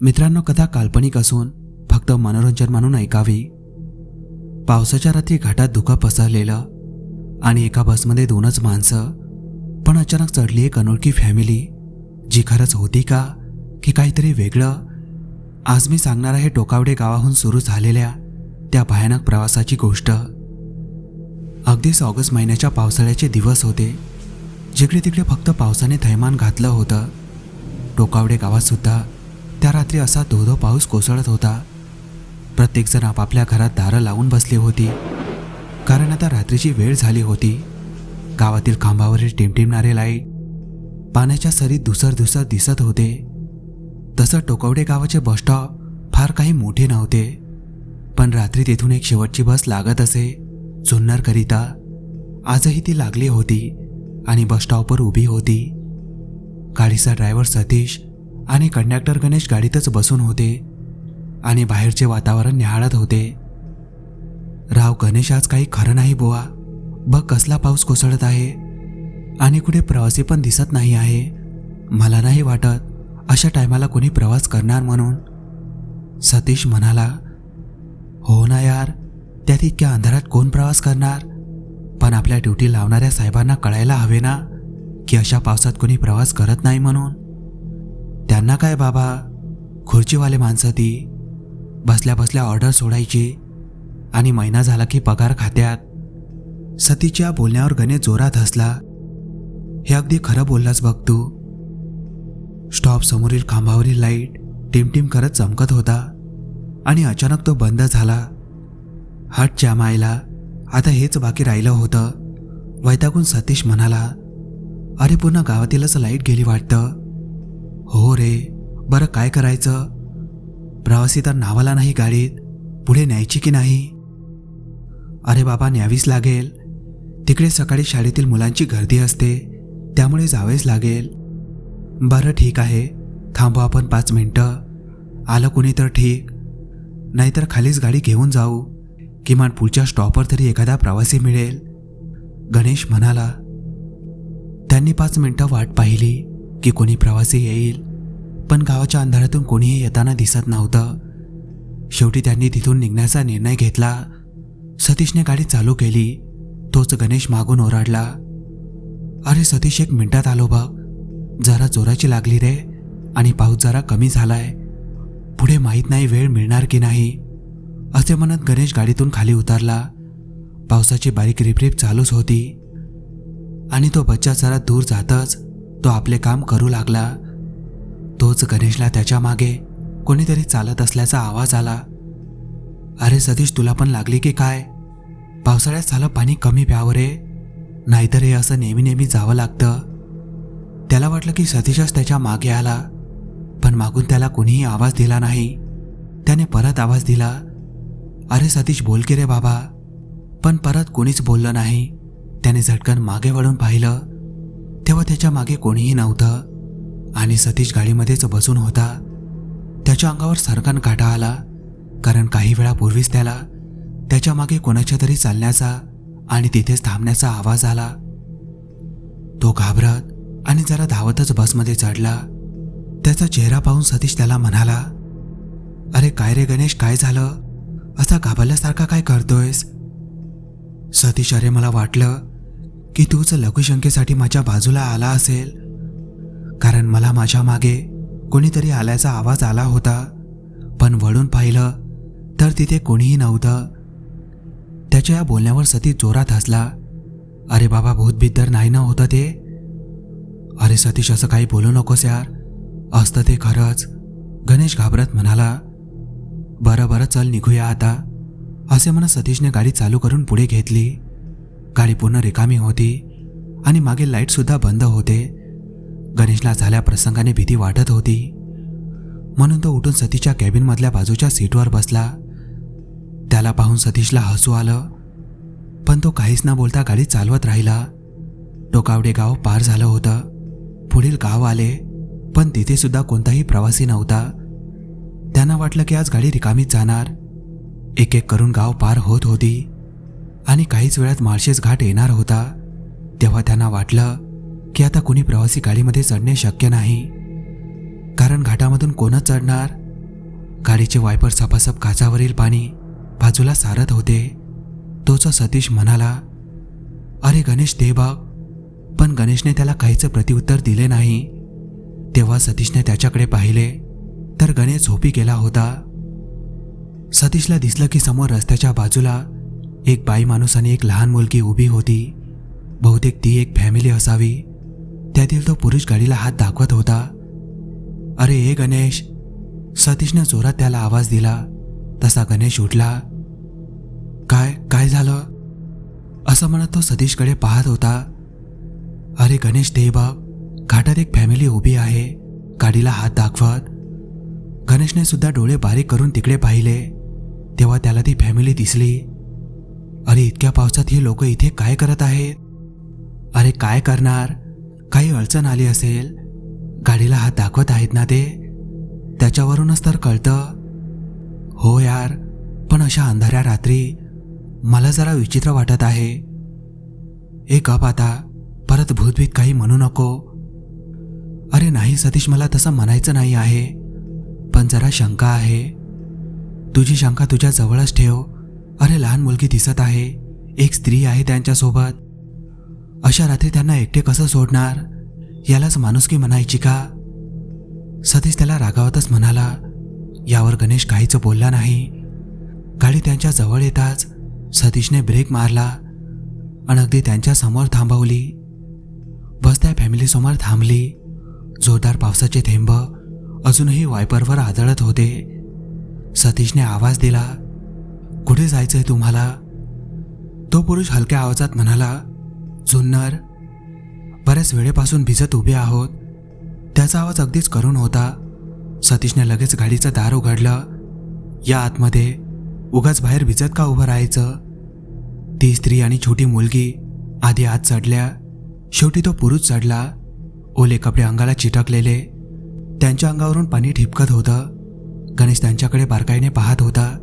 मित्रांनो कथा काल्पनिक असून फक्त मनोरंजन म्हणून ऐकावी. पावसाच्या रात्री घाटात धुकं पसरलेलं आणि एका बसमध्ये दोनच माणसं पण अचानक चढली एक अनोळखी फॅमिली जी खरंच होती का की काहीतरी वेगळं? आज मी सांगणार आहे टोकावडे गावाहून सुरू झालेल्या त्या भयानक प्रवासाची गोष्ट. अगदीच ऑगस्ट महिन्याच्या पावसाळ्याचे दिवस होते. जिकडे तिकडे फक्त पावसाने थैमान घातलं होतं. टोकावडे गावातसुद्धा त्या रात्री असा धो धो पाऊस कोसळत होता. प्रत्येकजण आपापल्या घरात दारं लावून बसली होती. कारण आता रात्रीची वेळ झाली होती. गावातील खांबावरील टिमटिमणारे लाइट पाण्याच्या सरीत दुसर दुसर दिसत होते. तसं टोकवडे गावाचे बसस्टॉप फार काही मोठे नव्हते. पण रात्री तेथून एक शेवटची बस लागत असे जुन्नरकरिता. आजही ती लागली होती आणि बसस्टॉपवर उभी होती. गाडीचा ड्रायव्हर सतीश आणि कंडक्टर गणेश गाडीतच बसून होते आणि बाहेरचे वातावरण निहाळत होते. राव गणेश आज काही खरं नाही बुवा. बघ कसला पाऊस कोसळत आहे. आणि कुठे प्रवासी पण दिसत नाही आहे. मला नाही वाटत अशा टायमाला कोणी प्रवास करणार म्हणून. सतीश म्हणाला हो ना यार त्यात इतक्या अंधारात कोण प्रवास करणार? पण आपल्या ड्युटी लावणाऱ्या साहेबांना कळायला हवे ना की अशा पावसात कोणी प्रवास करत नाही म्हणून. त्यांना काय बाबा खुर्चीवाले माणसं ती. बसल्या बसल्या ऑर्डर सोडायची. आणि महिना झाला की पगार खात्यात. सतीच्या बोलण्यावर गणेश जोरात हसला. हे अगदी खरं बोललास बघ तू. स्टॉप समोरील खांबावरील लाइट टिमटिम करत चमकत होता. आणि अचानक तो बंद झाला. हट जामायला. आता हेच बाकी राहिलं होतं. वैतागून सतीश म्हणाला अरे पुन्हा गावातीलच लाइट गेली वाटतं. हो रे बरं काय करायचं? प्रवासी तर नावाला नाही गाडीत पुढे न्यायची की नाही? अरे बाबा न्यावीच लागेल. तिकडे सकाळी शाळेतील मुलांची गर्दी असते त्यामुळे जावेच लागेल. बरं ठीक आहे. थांबू आपण पाच मिनटं. आलं कुणी तर ठीक. नाहीतर खालीच गाडी घेऊन जाऊ. किमान पुढच्या स्टॉपवर तरी एखादा प्रवासी मिळेल. गणेश म्हणाला त्यांनी पाच मिनटं वाट पाहिली की कोणी प्रवासी येईल. पण गावाच्या अंधारातून कोणीही येताना दिसत नव्हतं. शेवटी त्यांनी तिथून निघण्याचा निर्णय घेतला. सतीशने गाडी चालू केली. तोच गणेश मागून ओरडला अरे सतीश एक मिनिटात आलो बघ. जरा जोराची लागली रे. आणि पाऊस जरा कमी झालाय. पुढे माहीत नाही वेळ मिळणार की नाही. असे म्हणत गणेश गाडीतून खाली उतरला. पावसाची बारीक रिपरिप चालूच होती. आणि तो बच्चा जरा दूर जातच तो आपले काम करू लागला. तोच गणेशला त्याच्यामागे कोणीतरी चालत असल्याचा आवाज आला. अरे सतीश तुला पण लागली की काय? पावसाळ्यात झालं पाणी कमी प्यावं रे. नाहीतर हे असं नेहमी नेहमी जावं लागतं. त्याला वाटलं की सतीशच त्याच्यामागे आला. पण मागून त्याला कोणीही आवाज दिला नाही. त्याने परत आवाज दिला अरे सतीश बोल की रे बाबा. पण परत कोणीच बोललं नाही. त्याने झटकन मागे वळून पाहिलं तेव्हा त्याच्यामागे कोणीही नव्हतं. आणि सतीश गाडीमध्येच बसून होता. त्याच्या अंगावर सरकन काटा आला कारण काही वेळापूर्वीच त्याला त्याच्यामागे कोणाच्या तरी चालण्याचा आणि तिथेच थांबण्याचा आवाज आला. तो घाबरत आणि जरा धावतच बसमध्ये चढला. त्याचा चेहरा पाहून सतीश त्याला म्हणाला अरे काय रे गणेश काय झालं? असा घाबरल्यासारखा काय करतोयस? सतीश अरे मला वाटलं की तूच लघुशंकेसाठी माझ्या बाजूला आला असेल. कारण मला माझ्या मागे कोणीतरी आल्याचा आवाज आला होता. पण वळून पाहिलं तर तिथे कोणीही नव्हतं. त्याच्या या बोलण्यावर सतीश जोरात हसला. अरे बाबा भूतबिद्दर नाही ना होतं ते? अरे सतीश असं काही बोलू नकोस यार. असतं ते खरंच? गणेश घाबरत म्हणाला बरं बरं चल निघूया आता. असे म्हणत सतीशने गाडी चालू करून पुढे घेतली. गाडी पूर्ण रिकामी होती आणि मागे लाईटसुद्धा बंद होते. गणेशला झाल्या प्रसंगाने भीती वाटत होती. म्हणून तो उठून सतीशच्या कॅबिनमधल्या बाजूच्या सीटवर बसला. त्याला पाहून सतीशला हसू आलं. पण तो काहीच न बोलता गाडी चालवत राहिला. टोकावडे गाव पार झालं होतं. पुढील गाव आले. पण तिथे सुद्धा कोणताही प्रवासी नव्हता. त्यांना वाटलं की आज गाडी रिकामीच जाणार. एक एक करून गाव पार होत होती. आणि काहीच वेळात माळशेज घाट येणार होता. तेव्हा त्यांना वाटलं की आता कुणी प्रवासी गाडीमध्ये चढणे शक्य नाही. कारण घाटामधून कोणच चढणार? गाडीचे वायपर सपासप काचावरील पाणी बाजूला सारत होते. तोच सतीश म्हणाला अरे गणेश ते बाग पण गणेशने त्याला काहीचं प्रत्युत्तर दिले नाही. तेव्हा सतीशने त्याच्याकडे पाहिले तर गणेश झोपी गेला होता. सतीशला दिसलं की समोर रस्त्याच्या बाजूला एक बाई माणूस आणि एक लहान मुलगी उभी होती. बहुतेक ती एक फॅमिली असावी. त्यातील तो पुरुष गाडीला हात दाखवत होता. अरे ए गणेश. सतीशने जोरात त्याला आवाज दिला. तसा गणेश उठला. काय काय झालं? असं म्हणत तो सतीशकडे पाहत होता. अरे गणेश ते बघ घाटात एक फॅमिली उभी आहे. गाडीला हात दाखवत. गणेशने सुद्धा डोळे बारीक करून तिकडे पाहिले. तेव्हा त्याला ती फॅमिली दिसली. अरे इतक्या पावसात ही लोक इथे काय करत आहेत? अरे काय करणार? काही अडचण आली असेल? गाडीला हात दाखवत आहेत ना ते? त्याच्यावरूनच तर कळतं. हो यार पण अशा अंधाऱ्या रात्री मला जरा विचित्र वाटत आहे. एक गप आता परत भूतभीत काही म्हणू नको. अरे नाही सतीश मला तसं म्हणायचं नाही आहे. पण जरा शंका आहे. तुझी शंका तुझ्या जवळच ठेव. अरे लहान मुलगी दिसत आहे. एक स्त्री आहे त्यांच्यासोबत. अशा रात्री त्यांना एकटे कसं सोडणार? यालाच माणुसकी म्हणायची का? सतीश त्याला रागावतच म्हणाला यावर गणेश काहीच बोलला नाही. गाडी त्यांच्या जवळ येताच सतीशने ब्रेक मारला आणि अगदी त्यांच्यासमोर थांबवली. बस त्या फॅमिलीसमोर थांबली. जोरदार पावसाचे थेंब अजूनही वायपरवर आदळत होते. सतीशने आवाज दिला कुठे जायचंय तुम्हाला? तो पुरुष हलक्या आवाजात म्हणाला जुन्नर बऱ्याच वेळेपासून भिजत उभे आहोत. त्याचा आवाज अगदीच करून होता. सतीशने लगेच गाडीचं दार उघडलं. या आतमध्ये उगाच बाहेर भिजत का उभं राहायचं? ती स्त्री आणि छोटी मुलगी आधी आत चढल्या शेवटी तो पुरुष चढला. ओले कपडे अंगाला चिटकलेले त्यांच्या अंगावरून पाणी ठिपकत होतं. गणेश त्यांच्याकडे बारकाईने पाहत होता.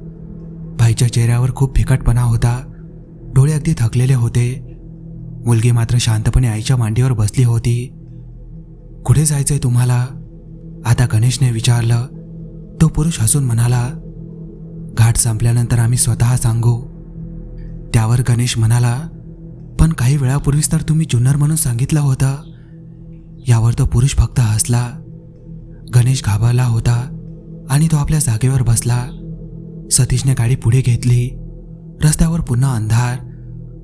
भाईच्या चेहऱ्यावर खूप फिकटपणा होता. डोळे अगदी थकलेले होते. मुलगी मात्र शांतपणे आईच्या मांडीवर बसली होती. कुठे जायचंय तुम्हाला? आता गणेशने विचारलं. तो पुरुष हसून म्हणाला घाट संपल्यानंतर आम्ही स्वतः सांगू. त्यावर गणेश म्हणाला पण काही वेळापूर्वीच तर तुम्ही जुन्नर म्हणून सांगितलं होतं. यावर तो पुरुष फक्त हसला. गणेश घाबरला होता आणि तो आपल्या जागेवर बसला. सतीशने गाडी पुढे घेतली. रस्त्यावर पुन्हा अंधार.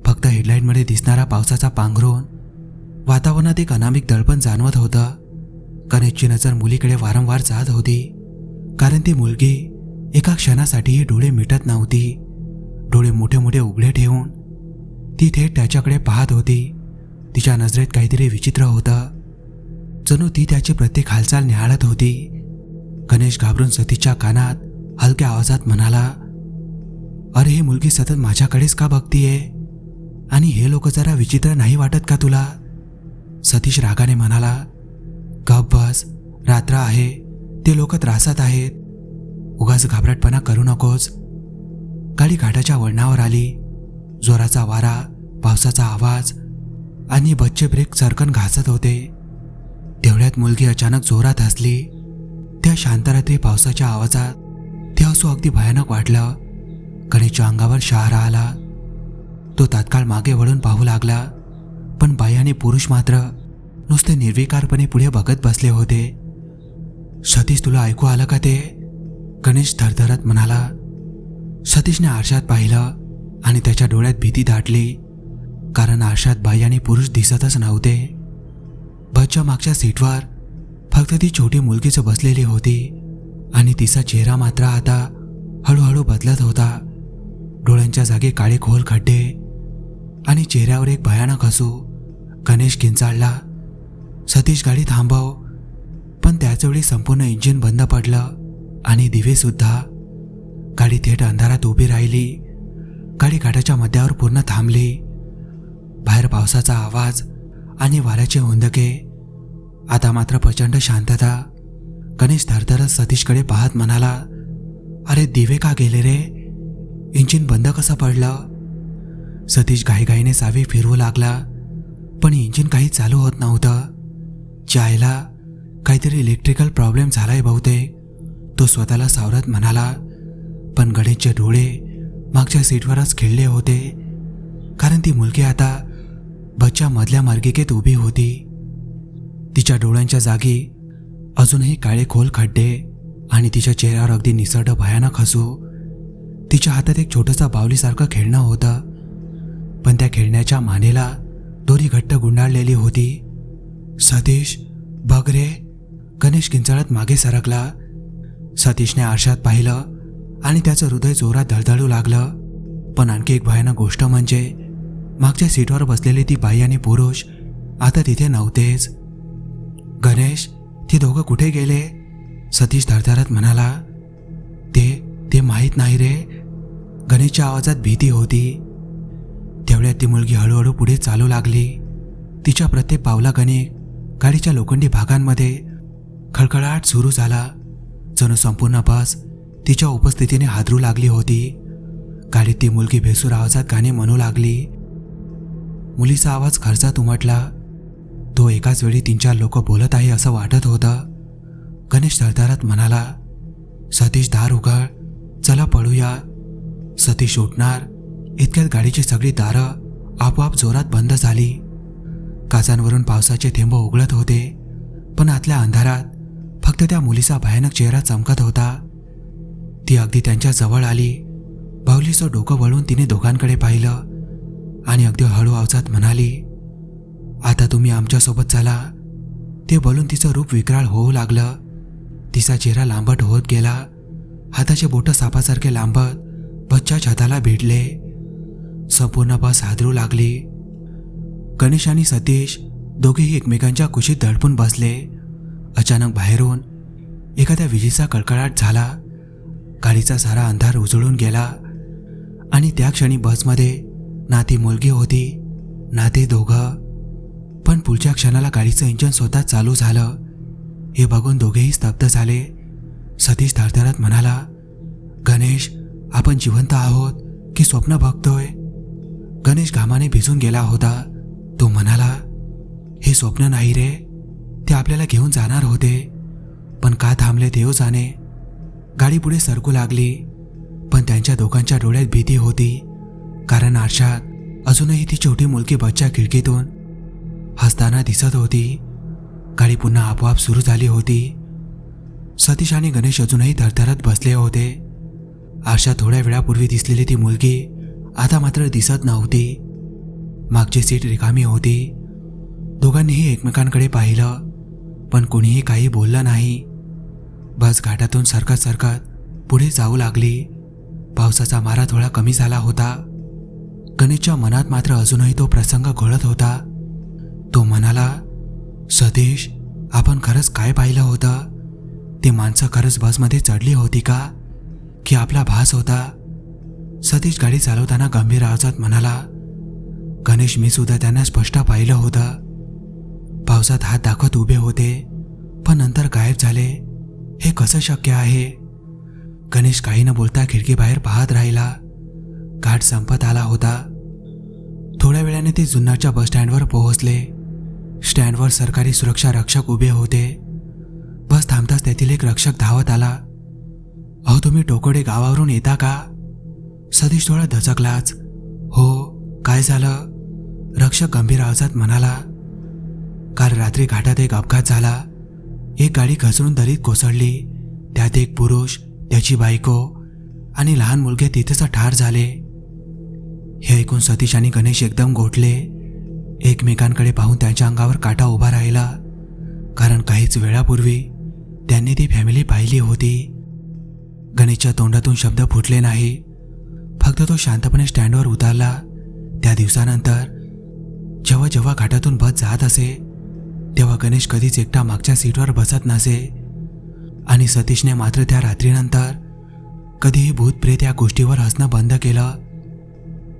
फक्त हेडलाईटमध्ये दिसणारा पावसाचा पांघरून वातावरणात एक अनामिक दळपण जाणवत होतं. गणेशची नजर मुलीकडे वारंवार जात होती. कारण ती मुलगी एका क्षणासाठीही डोळे मिटत नव्हती. डोळे मोठे मोठे उघडे ठेवून ती थेट त्याच्याकडे पाहत होती. तिच्या नजरेत काहीतरी विचित्र होतं. जणू ती त्याची प्रत्येक हालचाल निहाळत होती. गणेश घाबरून सतीच्या कानात हलक्या आवाजात म्हणाला अरे ही मुलगी सतत माझ्याकडेच का बघतीये? आणि हे लोक जरा विचित्र नाही वाटत का तुला? सतीश रागाने म्हणाला गप बस रात्र आहे ते लोक त्रासात आहेत. उगाच घाबरटपणा करू नकोस. गाडी घाटाच्या वळणावर आली. जोराचा वारा पावसाचा आवाज आणि बच्चे ब्रेक चरकन घासत होते. तेवढ्यात मुलगी अचानक जोरात हसली. त्या शांतरात्री पावसाच्या आवाजात ते हसू अगदी भयानक वाटलं. गणेशच्या अंगावर शहारा आला. तो तात्काळ मागे वळून पाहू लागला. पण बाई आणि पुरुष मात्र नुसते निर्विकारपणे पुढे बघत बसले होते. सतीश तुला ऐकू आलं का ते? गणेश थरथरत म्हणाला. सतीशने आरशात पाहिलं आणि त्याच्या डोळ्यात भीती दाटली. कारण आरशात बाई आणि पुरुष दिसतच नव्हते. बसच्या मागच्या सीटवर फक्त ती छोटी मुलगीच बसलेली होती आणि तिचा चेहरा मात्र आता हळूहळू बदलत होता. डोळ्यांच्या जागी काळे खोल खड्डे आणि चेहऱ्यावर एक भयानक हसू. गणेश किंचाळला सतीश गाडी थांबव पण त्याचवेळी संपूर्ण इंजिन बंद पडलं आणि दिवेसुद्धा गाडी थेट अंधारात उभी राहिली. गाडी घाटाच्या मध्यावर पूर्ण थांबली. बाहेर पावसाचा आवाज आणि वाऱ्याचे हुंदके आता मात्र प्रचंड शांतता. गणेश थरथरत सतीशकडे पाहत म्हणाला अरे दिवे का गेले रे? इंजिन बंद कसं पडलं? सतीश घाईघाईने सावी फिरवू लागला पण इंजिन काही चालू होत नव्हतं. चायला काहीतरी इलेक्ट्रिकल प्रॉब्लेम झालाय बहुतेक. तो स्वतःला सावरत म्हणाला पण गणेशचे डोळे मागच्या सीटवरच खिळले होते. कारण ती मुलगी आता बसच्या मधल्या मार्गिकेत उभी होती. तिच्या डोळ्यांच्या जागी अजूनही काळे खोल खड्डे आणि तिच्या चेहऱ्यावर अगदी निसरडं भयानक हसू. तिच्या हातात एक छोटंसं बावलीसारखं खेळणं होतं पण त्या खेळण्याच्या मानेला दोरी घट्ट गुंडाळलेली होती. सतीश बघ रे गणेश किंचाळत मागे सरकला. सतीशने आरशात पाहिलं आणि त्याचं हृदय जोरात धडधडू लागलं. पण आणखी एक भयानक गोष्ट म्हणजे मागच्या सीटवर बसलेली ती बाई आणि पुरुष आता तिथे नव्हतेच. गणेश ती दोघं कुठे गेले? सतीश धडधडत म्हणाला ते ते माहीत नाही रे. गणेशच्या आवाजात भीती होती. तेवढ्यात ती मुलगी हळूहळू पुढे चालू लागली. तिच्या प्रत्येक पावला गणिक गाडीच्या लोखंडी भागांमध्ये खळखळाट सुरू झाला. जणू संपूर्ण बस तिच्या उपस्थितीने हादरू लागली होती. गाडीत ती मुलगी भेसूर आवाजात गाणे म्हणू लागली. मुलीचा आवाज खर्चात उमटला. तो एकाच वेळी तीन चार लोक बोलत आहे असं वाटत होतं. गणेश थरथरत म्हणाला सतीश दार उघड. चला पळूया. सतीश उठणार. इतक्यात गाडीची सगळी दारं आपोआप जोरात बंद झाली. काचांवरून पावसाचे थेंब उघडत होते. पण आतल्या अंधारात फक्त त्या मुलीचा भयानक चेहरा चमकत होता. ती अगदी त्यांच्या जवळ आली. बाहुलीचं डोकं वळून तिने दोघांकडे पाहिलं. आणि अगदी हळू आवाजात म्हणाली आता तुम्ही आमच्यासोबत चला. ते बोलून तिचं रूप विक्राळ होऊ लागलं. तिचा चेहरा लांबट होत गेला. हाताचे बोटं सापासारखे लांबत बच्चा छताला भिडले संपूर्ण बस हादरू लागली. गणेश आणि सतीश दोघेही एकमेकांच्या कुशीत दडपून बसले. अचानक बाहेरून एखाद्या विजेचा कडकडाट झाला. गाडीचा सारा अंधार उजळून गेला. आणि त्या क्षणी बसमध्ये ना ती मुलगी होती ना ते दोघं. पण पुढच्या क्षणाला गाडीचं इंजन स्वतः चालू झालं. हे बघून दोघेही स्तब्ध झाले. सतीश थरथरत म्हणाला गणेश आपण जिवंत आहोत की स्वप्न बघतोय? गणेश घामाने भिजून गेला होता. तो म्हणाला हे स्वप्न नाही रे. ते आपल्याला घेऊन जाणार होते. पण का थांबले देव जाणे? गाडी पुढे सरकू लागली. पण त्यांच्या दोघांच्या डोळ्यात भीती होती. कारण आरशात अजूनही ती छोटी मुलगी बच्चा खिडकीतून हसताना दिसत होती. गाडी पुन्हा आपोआप सुरू झाली होती. सतीश आणि गणेश अजूनही थरथरत बसले होते. आरशात थोड्या वेळापूर्वी दिसलेली ती मुलगी आता मात्र दिसत नव्हती. मागची सीट रिकामी होती. दोघांनीही एकमेकांकडे पाहिलं पण कोणीही काही बोललं नाही. बस घाटातून सरकत सरकत पुढे जाऊ लागली. पावसाचा मारा थोडा कमी झाला होता. गणेशच्या मनात मात्र अजूनही तो प्रसंग घोळत होता. तो म्हणाला सतीश आपण खरंच काय पाहिलं होतं? ती माणसं खरंच बसमध्ये चढली होती का? की आपला भास होता? सतीश गाडी चालवताना गंभीर आवाजात म्हणाला गणेश मी सुद्धा त्यांना स्पष्ट पाहिलं होतं. पावसात हात दाखवत उभे होते पण नंतर गायब झाले. हे कसं शक्य आहे? गणेश काही न बोलता खिडकीबाहेर पाहत राहिला. घाट संपत आला होता. थोड्या वेळाने ते जुन्नरच्या बस स्टँडवर पोहोचले. स्टँडवर सरकारी सुरक्षा रक्षक उभे होते. बस थांबताच तेथील एक रक्षक धावत आला. अहो तुम्ही टोकडे गावावरून येता का? सतीश थोडा धचकलाच. हो काय झालं? रक्षक गंभीर आवाजात म्हणाला. काल रात्री घाटात एक अपघात झाला. एक गाडी घसरून दरीत कोसळली. त्यात एक पुरुष त्याची बायको आणि लहान मुलगे तिथेच ठार झाले. हे ऐकून सतीश आणि गणेश एकदम गोठले. एकमेकांकडे पाहून त्यांच्या अंगावर काटा उभा राहिला. कारण काहीच वेळापूर्वी त्यांनी ती फॅमिली पाहिली होती. गणेशच्या तोंडातून शब्द फुटले नाही. फक्त तो शांतपणे स्टँडवर उतरला. त्या दिवसानंतर जेव्हा जेव्हा घाटातून बस जात असे तेव्हा गणेश कधीच एकटा मागच्या सीटवर बसत नसे. आणि सतीशने मात्र त्या रात्रीनंतर कधीही भूतप्रेत या गोष्टीवर हसणं बंद केलं.